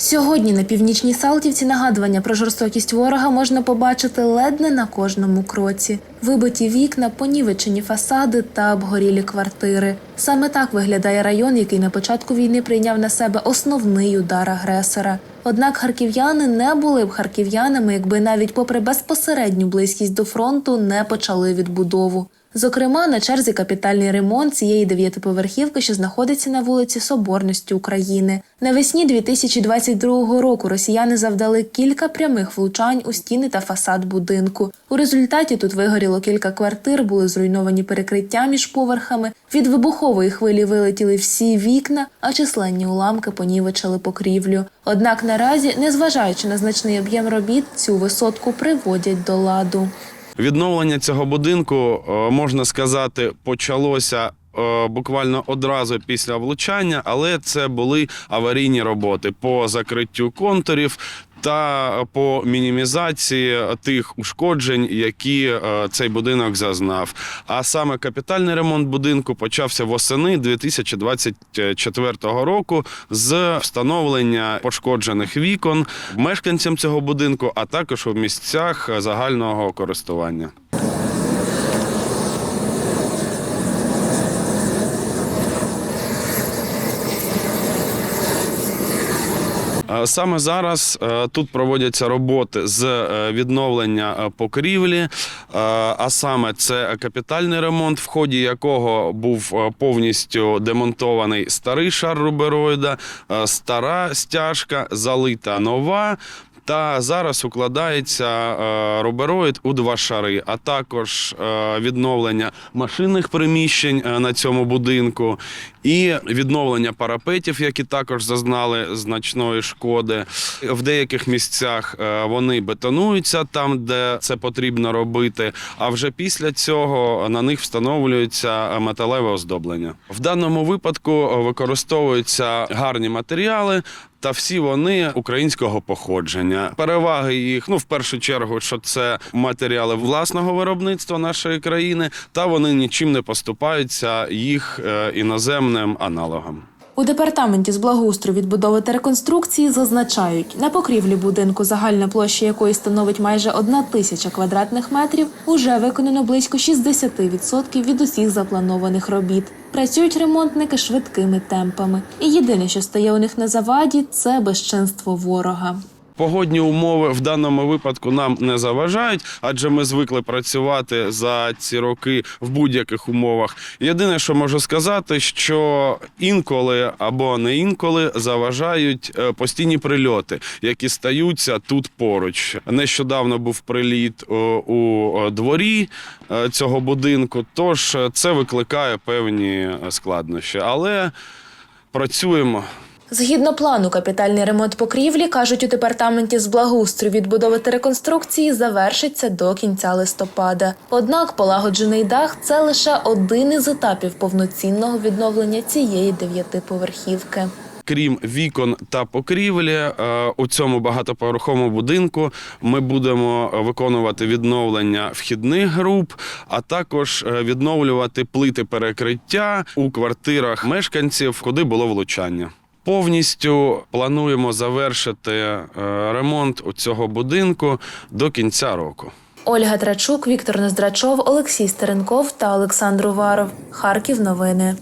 Сьогодні на північній Салтівці нагадування про жорстокість ворога можна побачити ледь не на кожному кроці. Вибиті вікна, понівечені фасади та обгорілі квартири. Саме так виглядає район, який на початку війни прийняв на себе основний удар агресора. Однак харків'яни не були б харків'янами, якби навіть попри безпосередню близькість до фронту не почали відбудову. Зокрема, на черзі капітальний ремонт цієї дев'ятиповерхівки, що знаходиться на вулиці Соборності України. Навесні 2022 року росіяни завдали кілька прямих влучань у стіни та фасад будинку. У результаті тут вигоріло кілька квартир, були зруйновані перекриття між поверхами. Від вибухової хвилі вилетіли всі вікна, а численні уламки понівечили покрівлю. Однак наразі, незважаючи на значний об'єм робіт, цю висотку приводять до ладу. Відновлення цього будинку, е, можна сказати, почалося. е, Буквально одразу після влучання, але це були аварійні роботи по закриттю контурів та по мінімізації тих ушкоджень, які е, цей будинок зазнав. А саме капітальний ремонт будинку почався восени 2024 року з встановлення пошкоджених вікон мешканцям цього будинку, а також у місцях загального користування. Саме зараз е, тут проводяться роботи з е, відновлення е, покрівлі, е, а саме це капітальний ремонт, в ході якого був е, повністю демонтований старий шар рубероїда, е, стара стяжка, залита нова. Та зараз укладається е, рубероїд у два шари, а також е, відновлення машинних приміщень е, на цьому будинку і відновлення парапетів, які також зазнали значної шкоди. В деяких місцях вони бетонуються там, де це потрібно робити. А вже після цього на них встановлюється металеве оздоблення. В даному випадку використовуються гарні матеріали. Та всі вони українського походження. Переваги їх, ну в першу чергу, що це матеріали власного виробництва нашої країни, та вони нічим не поступаються їх е, іноземним аналогам. У департаменті з благоустрою відбудови та реконструкції зазначають, на покрівлі будинку, загальна площа якої становить майже одна тисяча квадратних метрів, уже виконано близько 60% від усіх запланованих робіт. Працюють ремонтники швидкими темпами. І єдине, що стає у них на заваді, це безчинство ворога. Погодні умови в даному випадку нам не заважають, адже ми звикли працювати за ці роки в будь-яких умовах. Єдине, що можу сказати, що інколи або не інколи заважають е, постійні прильоти, які стаються тут поруч. Нещодавно був приліт у дворі е, цього будинку, тож е, це викликає певні е, складнощі, але працюємо. Згідно плану, капітальний ремонт покрівлі кажуть у департаменті з благоустрою відбудови та реконструкції завершиться до кінця листопада. Однак полагоджений дах це лише один із етапів повноцінного відновлення цієї дев'ятиповерхівки. Крім вікон та покрівлі, е, у цьому багатоповерховому будинку ми будемо виконувати відновлення вхідних груп, а також е, відновлювати плити перекриття у квартирах мешканців, куди було влучання. Повністю плануємо завершити е, ремонт у цього будинку до кінця року. Ольга Трачук, Віктор Нездрачов, Олексій Стеренков та Олександр Уваров. Харків. Новини.